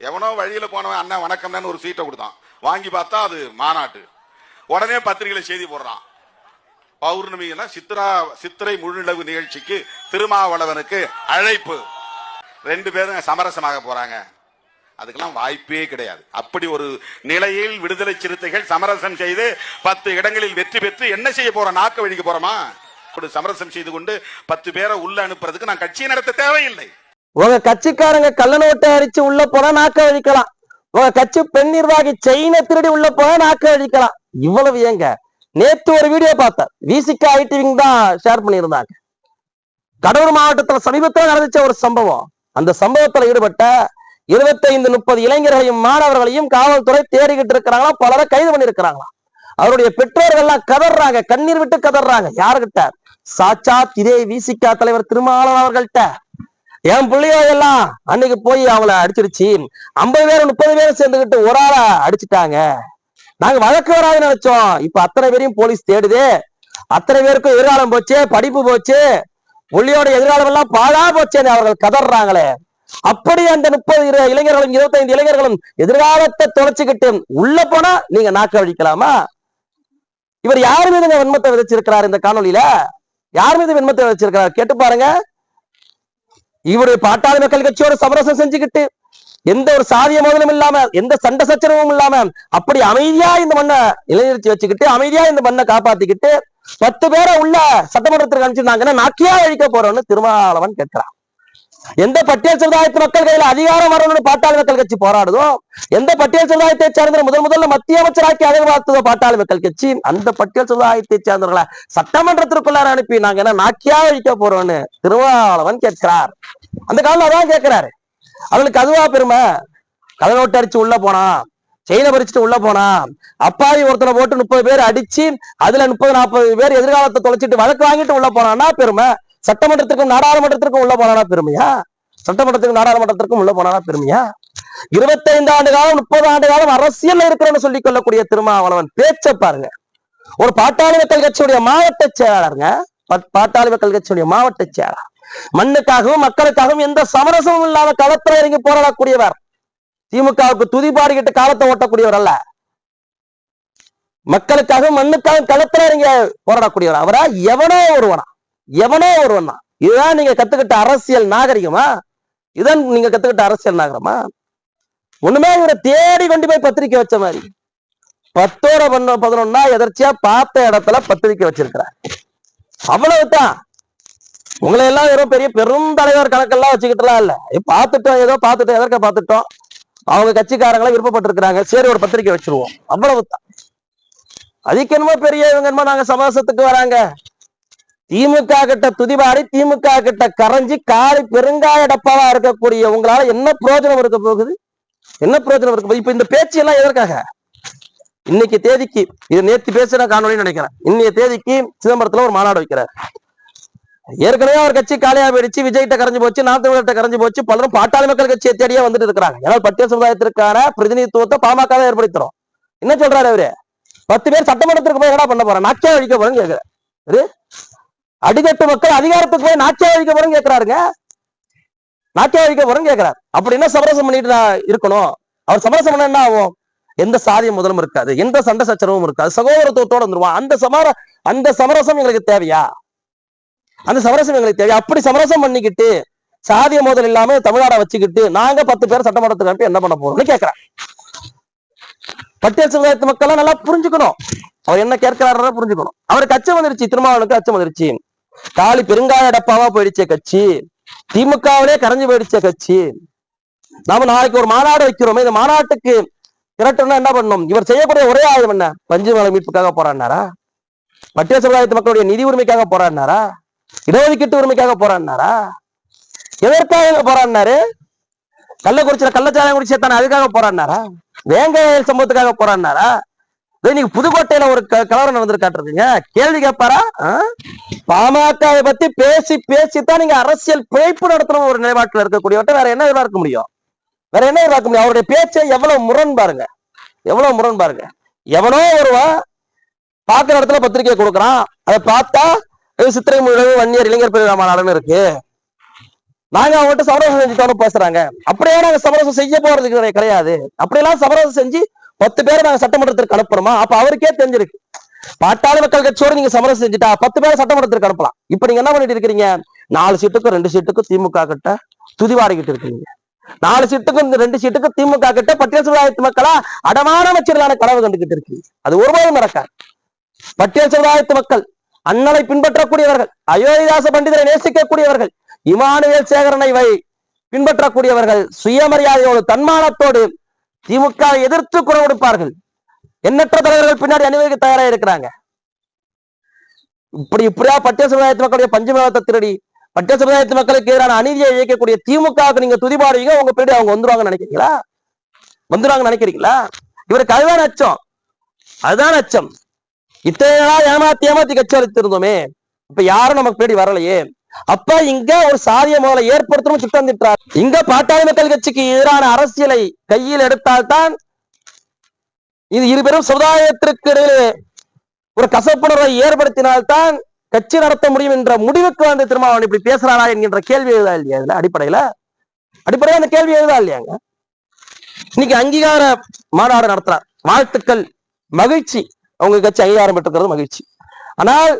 எவனோ வழியில போனவன் அண்ணன் வணக்கம்னு ஒரு சீட்டை கொடுத்தான். வாங்கி பார்த்தா அது மாநாட்டு. உடனே பத்திரிகையில செய்தி போடுறான். பௌர்ணமின்னா சித்ரா சித்திரை முழுநிலவு நிகழ்ச்சிக்கு திருமாவளவனுக்கு அழைப்பு. ரெண்டு பேரும் சமரசமாக போறாங்க. அதுக்கெல்லாம் வாய்ப்பே கிடையாது. அப்படி ஒரு நிலையில் விடுதலை சிறுத்தைகள் சமரசம் செய்து பத்து இடங்களில் வெற்றி பெற்று என்ன செய்ய போறோம் நாக்க வழிக்க போறோமா? ஒரு சமரசம் செய்து கொண்டு பத்து பேரை உள்ள அனுப்புறதுக்கு நான் கட்சியை நடத்த தேவையில்லை. உங்க கட்சிக்காரங்க கள்ள நோட்டை அடிச்சு உள்ள போனா நாக்க அழிக்கலாம் உங்க கட்சி பெண் நிர்வாகி செயினை திருடி உள்ள போனா நாக்க அழிக்கலாம் இவ்வளவு ஏங்க? நேத்து ஒரு வீடியோ பார்த்தேன். விசிகா ஐடிவிங் தான் ஷேர் பண்ணியிருந்தாங்க. கடலூர் மாவட்டத்துல சமீபத்தில் நடந்துச்ச ஒரு சம்பவம். அந்த சம்பவத்துல ஈடுபட்ட இருபத்தைந்து முப்பது இளைஞர்களையும் மாணவர்களையும் காவல்துறை தேடிக்கிட்டு இருக்கிறாங்களா? பலரை கைது பண்ணிருக்கிறாங்களா அவருடைய பெற்றோர்கள்லாம் கதறாங்க கண்ணீர் விட்டு கதறாங்க யாருகிட்ட? சாட்சாத் இதே விசிகா தலைவர் திருமாவளவன் அவர்கள்ட்ட. என் பிள்ளையோ எல்லாம் அன்னைக்கு போய் அவங்கள அடிச்சிருச்சு. ஐம்பது பேர் முப்பது பேர் சேர்ந்துகிட்டு ஒரு ஆளை அடிச்சுட்டாங்க. நாங்க வழக்கு வராதுன்னு நினைச்சோம். இப்ப அத்தனை பேரையும் போலீஸ் தேடுதே. அத்தனை பேருக்கும் எதிர்காலம் போச்சு படிப்பு போச்சு. புள்ளியோட எதிர்காலம் எல்லாம் பாழா போச்சேன்னு அவர்கள் கதறாங்களே. அப்படி அந்த முப்பது இளைஞர்களும் இருபத்தைந்து இளைஞர்களும் எதிர்காலத்தை தொலைச்சுக்கிட்டு உள்ள போனா நீங்க நாக்க அழிக்கலாமா? இவர் யார் மீது வெண்மத்தை விதைச்சிருக்கிறார் இந்த காணொலியில யார் மீது வெண்மத்தை விதைச்சிருக்கிறார்? கேட்டு பாருங்க. இவருடைய பாட்டாளி மக்கள் கட்சியோட சமரசம் செஞ்சுக்கிட்டு எந்த ஒரு சாதிய மோதலும் இல்லாம எந்த சண்டை சச்சரவும் இல்லாம அப்படி அமைதியா இந்த மண்ணை இளைஞர்ச்சி வச்சுக்கிட்டு அமைதியா இந்த மண்ணை காப்பாத்திக்கிட்டு பத்து பேரை உள்ள சட்டமன்றத்திற்கு அனுப்பிச்சிருந்தாங்கன்னா நாக்கியா அழிக்க போறோம்னு திருமாவளவன் கேட்கிறான். எந்த பட்டியல் சமுதாயத்து மக்கள் கையில அதிகாரம் வரணும்னு பாட்டாளி மக்கள் கட்சி போராடுதோ? எந்த பட்டியல் சமுதாயத்தை சேர்ந்த முதல் முதல்ல மத்திய அமைச்சராக்கி அழகு பார்த்ததோ பாட்டாளி மக்கள் கட்சி? அந்த பட்டியல் சமுதாயத்தை சேர்ந்தவர்களை சட்டமன்றத்திற்குள்ளார அனுப்பி நாங்க என்ன நாக்கியா அழிக்க போறோம்னு திருவாளவன் கேட்கிறார். அந்த காலம் அதான் கேட்கிறாரு. அவளுக்கு அதுவா பெருமை? கதை நோட்டு அடிச்சு உள்ள போனா செயினை பறிச்சுட்டு உள்ள போனா அப்பாவி ஒருத்தனை போட்டு முப்பது பேர் அடிச்சு அதுல முப்பது நாற்பது பேர் எதிர்காலத்தை தொலைச்சிட்டு வழக்கு வாங்கிட்டு உள்ள போனான்னா பெருமை? சட்டமன்றத்திற்கும் நாடாளுமன்றத்திற்கும் உள்ள போனானா பெருமையா? சட்டமன்றத்துக்கும் நாடாளுமன்றத்திற்கும் உள்ள போனானா பெருமையா? இருபத்தைந்து ஆண்டு காலம் முப்பது ஆண்டு காலம் அரசியல் இருக்கிறேன்னு சொல்லிக் கொள்ளக்கூடிய திருமாவளவன் பேச்ச பாருங்க. ஒரு பாட்டாளி மக்கள் கட்சியுடைய மாவட்ட செயலாளருங்க. பாட்டாளி மக்கள் கட்சியுடைய மாவட்ட செயலாளர். மண்ணுக்காகவும் மக்களுக்காகவும் எந்த சமரசமும் இல்லாத களத்துல இறங்கி போராடக்கூடியவர். திமுகவுக்கு துதி பாடிக்கிட்டு காலத்தை ஓட்டக்கூடியவர் அல்ல. மக்களுக்காகவும் மண்ணுக்காகவும் களத்துல இறங்கி போராடக்கூடியவர். அவரா? எவனோ ஒருவனா? எவனோ ஒருவன் தான். இதுதான் நீங்க கத்துக்கிட்ட அரசியல் நாகரிகமா? இதான் நீங்க கத்துக்கிட்ட அரசியல் நாகரமா ஒண்ணுமே இவரை தேடி கொண்டு போய் பத்திரிக்கை வச்ச மாதிரி. பத்தோட பண்ண பதினொன்னா எதர்ச்சியா பார்த்த இடத்துல பத்திரிக்கை வச்சிருக்கிறார். அவ்வளவுதான். உங்களை எல்லாம் ஏதோ பெரிய பெருந்தலைவர் கணக்கெல்லாம் வச்சுக்கிட்டுலாம் இல்ல. ஏ, பார்த்துட்டோம் ஏதோ பார்த்துட்டோம் எதற்க பார்த்துட்டோம். அவங்க கட்சிக்காரங்களே விருப்பப்பட்டிருக்கிறாங்க. சரி ஒரு பத்திரிக்கை வச்சிருவோம். அவ்வளவுதான். அதுக்கு என்னமோ பெரிய இவங்க என்னமோ நாங்க சமாசத்துக்கு வராங்க. திமுக கிட்ட துதிபாடி திமுக கிட்ட கரைஞ்சி காலி பெருங்காய டப்பாவா இருக்கக்கூடிய உங்களால என்ன பிரயோஜனம் இருக்க போகுது? என்ன பிரயோஜனம் இருக்க போகுது? இப்ப இந்த பேச்சு எல்லாம் எதற்காக? இன்னைக்கு தேதிக்கு இது நேத்து பேசுற காணொலி நினைக்கிறேன். இன்னைய தேதிக்கு சிதம்பரத்துல ஒரு மாநாடு வைக்கிறார். ஏற்கனவே அவர் கட்சி காலியா போயிடுச்சு விஜய்கிட்ட கரைஞ்சு போச்சு நாம் தமிழர்கிட்ட கரைஞ்சு போச்சு பலரும் பாட்டாளி மக்கள் கட்சியை தேடியே வந்துட்டு இருக்கிறாங்க. ஏன்னா பட்டியல் சமுதாயத்திற்கான பிரதிநிதித்துவத்தை பாமக ஏற்படுத்துறோம் என்ன சொல்றாரு அவரு? பத்து பேர் சட்டமன்றத்திற்கு போய் என்னடா பண்ண போறேன் நாக்கியா அழிக்க போறேன்னு கேக்குறேன் அடிக்கட்டு மக்கள் அதிகாரத்துக்கு போய் நாக்கியா அழிக்க கேட்கிறாருங்க கேக்குறாருங்க. போறோம் கேட்கிறார் கேக்குறாரு. அப்படி என்ன சமரசம் பண்ணிட்டு இருக்கணும்? அவர் சமரசம் பண்ண என்ன ஆகும்? எந்த சாதிய முதலும் இருக்காது. எந்த சண்டை சச்சரவும் இருக்காது. சகோதரத்துவத்தோட வந்துருவான். அந்த சமர அந்த சமரசம் எங்களுக்கு தேவையா? அந்த சமரசம் எங்களுக்கு தேவையா? அப்படி சமரசம் பண்ணிக்கிட்டு சாதிய மோதல் இல்லாம தமிழ்நாட வச்சுக்கிட்டு நாங்க பத்து பேர் சட்டமன்றத்துக்கு அனுப்பி என்ன பண்ண போறோம்னு கேட்கிறேன் பட்டியல் சமுதாயத்து மக்கள் நல்லா புரிஞ்சுக்கணும். அவர் என்ன கேட்கிறாரு புரிஞ்சுக்கணும். அவருக்கு அச்சம் வந்துருச்சு. திருமாவளவனுக்கு அச்சம் வந்துருச்சு. காலி பெருங்காய டப்பாவா போயிடுச்ச கட்சி. திமுகவிலே கரைஞ்சு போயிடுச்ச கட்சி. நாம நாளைக்கு ஒரு மாநாடு வைக்கிறோமே இந்த மாநாட்டுக்கு திரட்டணும்னா என்ன பண்ணும் இவர் செய்யக்கூடிய ஒரே ஆயுதம் என்ன? பஞ்சுமலை மீட்புக்காக போராடினாரா? பட்டியல் சமுதாயத்து மக்களுடைய நிதி உரிமைக்காக போராடினாரா? இடஒதுக்கீட்டு உரிமைக்காக போராடினாரா? எதற்காக போராடினாரு? கள்ளக்குறிச்சியில கள்ளச்சாராயம் குடிச்சு தானே அதுக்காக போராடினாரா? வேங்காய சம்பவத்துக்காக போராடினாரா? இன்னைக்கு புதுக்கோட்டையில ஒரு க- கலவரம் நடந்திருக்காட்டுருக்குங்க கேள்வி கேட்பாரா பாமகவை பத்தி பேசி பேசித்தான் நீங்க அரசியல் பிழைப்பு நடத்தணும் ஒரு நிலைப்பாட்டில் இருக்கக்கூடியவட்ட வேற என்ன எதிர்பார்க்க முடியும்? வேற என்ன எதிர்பார்க்க முடியும்? அவருடைய பேச்சை எவ்வளவு முரண் பாருங்க. எவ்வளவு முரண் பாருங்க. எவனோ ஒருவன் பாக்குற இடத்துல பத்திரிகை கொடுக்குறான். அதை பார்த்தா சித்திரை முழு வன்னியர் இளைஞர் பெருவிழா மாநாடுன்னு இருக்கு. நாங்க அவங்ககிட்ட சமரசம் செஞ்சுட்டோம்னு பேசுறாங்க. அப்படியே நாங்க சமரசம் செய்ய போறது கிடையாது. அப்படியெல்லாம் சமரசம் செஞ்சு பத்து பேரை நாங்க சட்டமன்றத்திற்கு அனுப்புறோமா? அப்ப அவருக்கே தெரிஞ்சிருக்கு. பாட்டாளி மக்கள் கட்சியோடு நீங்க சமரசம் செஞ்சுட்டா பத்து பேரை சட்டமன்றத்திற்கு அனுப்பலாம். இப்ப நீங்க என்ன பண்ணிட்டு இருக்கிறீங்க? நாலு சீட்டுக்கும் ரெண்டு சீட்டுக்கும் திமுக கிட்ட துதிவாடிக்கிட்டு இருக்கீங்க. நாலு சீட்டுக்கும் ரெண்டு சீட்டுக்கும் திமுக கிட்ட பட்டியல் சமுதாயத்து மக்களா அடமான அமைச்சர்களான கனவு கண்டுகிட்டு இருக்கீங்க. அது ஒருபோதும் நடக்காது பட்டியல் சமுதாயத்து மக்கள் அண்ணலை பின்பற்றக்கூடியவர்கள் அயோத்திதாச பண்டிதரை நேசிக்கக்கூடியவர்கள் இமானுவேல் சேகரனை வை பின்பற்றக்கூடியவர்கள் சுயமரியாதையோடு தன்மானத்தோடு திமுக எதிர்த்து குரல் கொடுப்பார்கள். எண்ணற்ற தலைவர்கள் பின்னாடி அணிவகுக்க தயாராக இருக்கிறாங்க. இப்படி இப்படியா பட்டியல் சமுதாயத்து மக்களுடைய பஞ்சமேளத்தை திருடி பட்டியல் சமுதாயத்து மக்களுக்கு எதிரான அநீதியை இயக்கக்கூடிய திமுகவுக்கு நீங்க துதிபாடுவீங்க உங்க பின்னாடி அவங்க வந்துருவாங்கன்னு நினைக்கிறீங்களா? வந்துருவாங்கன்னு நினைக்கிறீங்களா? இவருக்கு அதுதான் அச்சம். அதுதான் அச்சம். இத்தனை நாளா ஏமாத்தி ஏமாத்தி கட்சி அளித்திருந்தோமே இப்ப யாரும் நமக்கு பின்னாடி வரலையே. அப்ப இங்க ஒரு சாதிய முதல ஏற்படுத்தணும் சுத்தம் திட்டார் இங்க பாட்டாளி மக்கள் கட்சிக்கு எதிரான அரசியலை கையில் எடுத்தால்தான் இது இருபெரும் சமுதாயத்திற்கு இடையிலே ஒரு கசப்புணர்வை ஏற்படுத்தினால்தான் கட்சி நடத்த முடியும் என்ற முடிவுக்கு வந்து திருமாவளவன் இப்படி பேசுறாரா என்கின்ற கேள்வி எழுதா இல்லையா இதுல அடிப்படையில? அடிப்படையில அந்த கேள்வி எழுதா இல்லையாங்க? இன்னைக்கு அங்கீகார மாநாடு நடத்துறார். வாழ்த்துக்கள். மகிழ்ச்சி. அவங்க கட்சி அங்கீகாரம் பெற்றிருக்கிறது மகிழ்ச்சி. ஆனால்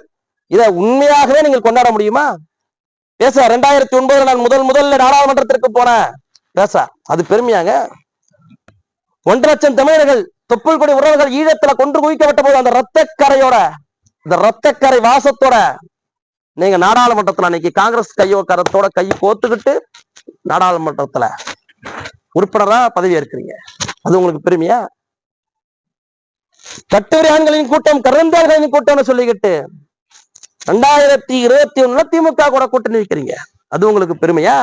இதை உண்மையாகவே நீங்கள் கொண்டாட முடியுமா? பேச ரெண்டாயிரத்தி ஒன்பதுல நான் முதல் முதல்ல நாடாளுமன்றத்திற்கு போனேன். பேச அது பெருமையாங்க. ஒன்றரை லட்சம் தமிழர்கள் தொப்புள் கொடி உறவுகள் ஈழத்துல கொன்று குவிக்கப்பட்ட போது அந்த ரத்தக்கரையோட இந்த ரத்தக்கரை வாசத்தோட நீங்க நாடாளுமன்றத்துல அன்னைக்கு காங்கிரஸ் கையோ கரத்தோட கை கோத்துக்கிட்டு நாடாளுமன்றத்துல உறுப்பினரா பதவி ஏற்கிறீங்க அது உங்களுக்கு பெருமையா? கட்டுரை ஆண்களின் கூட்டம் கருந்தாள்களின் கூட்டம்னு சொல்லிக்கிட்டு ரெண்டாயிரத்தி இருபத்தி ஒண்ணுல திமுக கூட கூட்டணி வைக்கிறீங்க. அது உங்களுக்கு பெருமையா?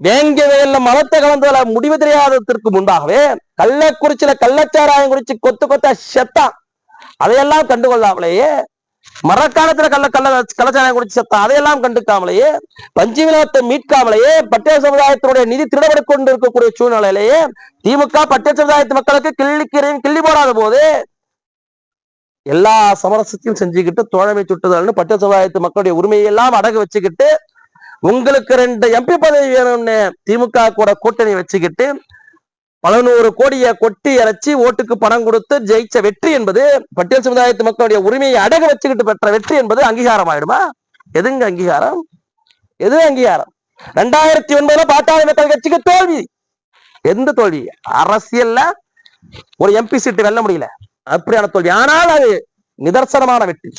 வேங்க வேல மலத்தை கலந்ததுல முடிவு தெரியாததற்கு முன்பாகவே கள்ளக்குறிச்சியில கள்ளச்சாராயம் குறிச்சு கொத்து கொத்த செத்தான் அதையெல்லாம் கண்டுகொள்ளாமலேயே மரக்காலத்துல கள்ள கள்ள கள்ளச்சாராயம் குடிச்சு செத்தான் அதையெல்லாம் கண்டுக்காமலேயே பஞ்சுமிலத்தை மீட்காமலேயே பட்டியல் சமுதாயத்தினுடைய நிதி திருடப்பட்டு கொண்டு இருக்கக்கூடிய சூழ்நிலையிலேயே திமுக பட்டியல் சமுதாயத்து மக்களுக்கு கிள்ளி கிள்ளி போடாத போது எல்லா சமரசத்தையும் செஞ்சுக்கிட்டு தோழமை சுட்டுதல்னு பட்டியல் சமுதாயத்து மக்களுடைய உரிமையெல்லாம் அடகு வச்சுக்கிட்டு உங்களுக்கு ரெண்டு எம்பி பதவி வேணும்னு திமுக கூட கூட்டணி வச்சுக்கிட்டு பல நூறு கோடியை கொட்டி இறைச்சி ஓட்டுக்கு பணம் கொடுத்து ஜெயிச்ச வெற்றி என்பது பட்டியல் சமுதாயத்து மக்களுடைய உரிமையை அடகு வச்சுக்கிட்டு பெற்ற வெற்றி என்பது அங்கீகாரம் ஆயிடுமா எதுங்க அங்கீகாரம்? எது அங்கீகாரம்? ரெண்டாயிரத்தி ஒன்பதுல பாட்டாளி மக்கள் கட்சிக்கு தோல்வி. எந்த தோல்வி? அரசியல்ல ஒரு எம்பி சீட்டு வெல்ல முடியல. அப்படியான தோல்வி. ஆனால் அது நிதர்சனமான வெற்றி.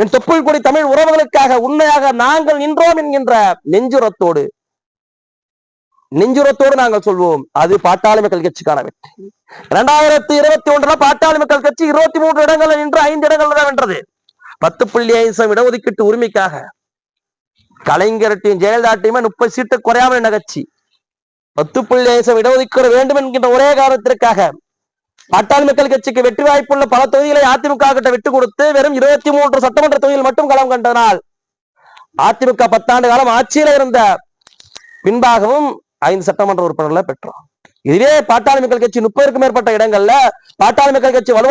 என் தொப்புள் கொடி தமிழ் உறவுகளுக்காக உண்மையாக நாங்கள் நின்றோம் என்கின்ற நெஞ்சுரத்தோடு நெஞ்சுரத்தோடு நாங்கள் சொல்வோம் அது பாட்டாளி மக்கள் கட்சிக்கான வெற்றி. இரண்டாயிரத்தி இருபத்தி ஒன்றுல பாட்டாளி மக்கள் கட்சி இருபத்தி மூன்று இடங்களில் நின்று ஐந்து இடங்கள் தான் வென்றது. பத்து புள்ளி ஐந்து சதவீதம் இடஒதுக்கீட்டு உரிமைக்காக. கலைஞர்ட்டையும் ஜெயலலிதாட்டையுமே முப்பது சீட்டு குறையாமல் என்ன கட்சி. பத்து புள்ளி ஐந்து சதவீதம் இடஒதுக்கீடு வேண்டும் என்கின்ற ஒரே காரணத்திற்காக பாட்டாளி மக்கள் கட்சிக்கு வெற்றி வாய்ப்புள்ள பல தொகுதிகளை அதிமுக கிட்ட விட்டு கொடுத்து வெறும் இருபத்தி மூன்று சட்டமன்ற தொகுதியில் மட்டும் களம் கண்டதனால் அதிமுக பத்தாண்டு காலம் ஆட்சியில இருந்த பின்பாகவும் ஐந்து சட்டமன்ற உறுப்பினர்களை பெற்றோம். இதுவே பாட்டாளி மக்கள் கட்சி முப்பதுக்கும் மேற்பட்ட இடங்கள்ல பாட்டாளி மக்கள் கட்சி வலுவா